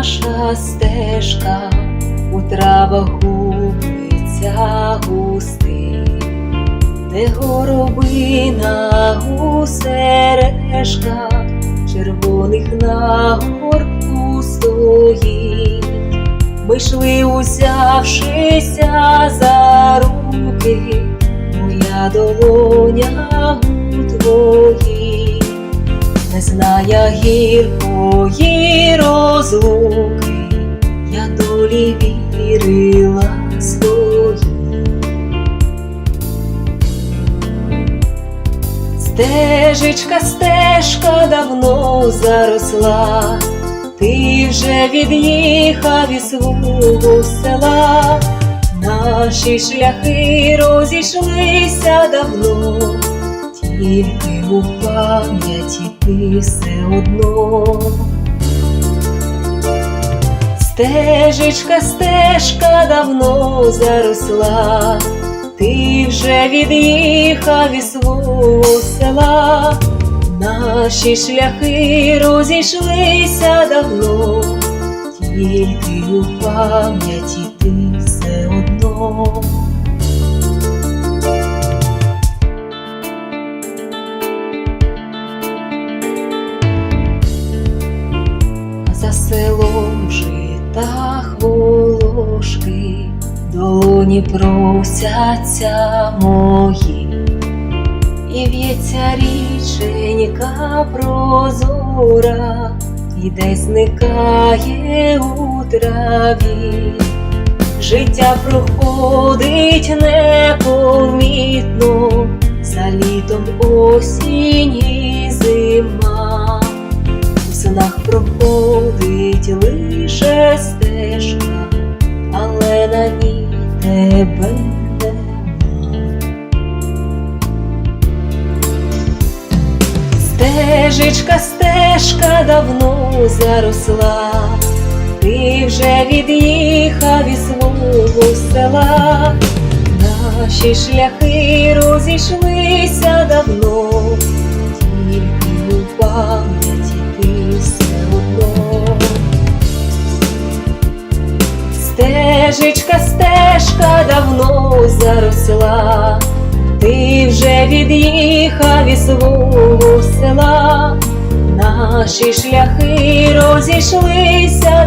наша стежка. У травах губиться густий, де горобина у сережка, червоних на горбку стоїть. Ми йшли, узявшися за руки, моя долоня у твоїй, не зная гіркої розлуки, я долі вірила своїй. Стежечка, стежка давно заросла, ти вже від'їхав із свого села, наші шляхи розійшлися давно, тільки у пам'яті ти все одно. Стежечка, стежка давно заросла, ти вже від'їхав із свого села, наші шляхи розійшлися давно, тільки у пам'яті ти За селом житах волошки, долоні просяться мої, і в'ється річенька прозора, і десь зникає у траві. Життя проходить непомітно, за літом осінь Стежечка, стежка давно заросла, ти вже від'їхав із свого села, наші шляхи розійшлися давно, тільки у пам'яті ти все одно. Стежечка, стежка давно заросла, ти вже від'їхав із свого села, наші шляхи розійшлися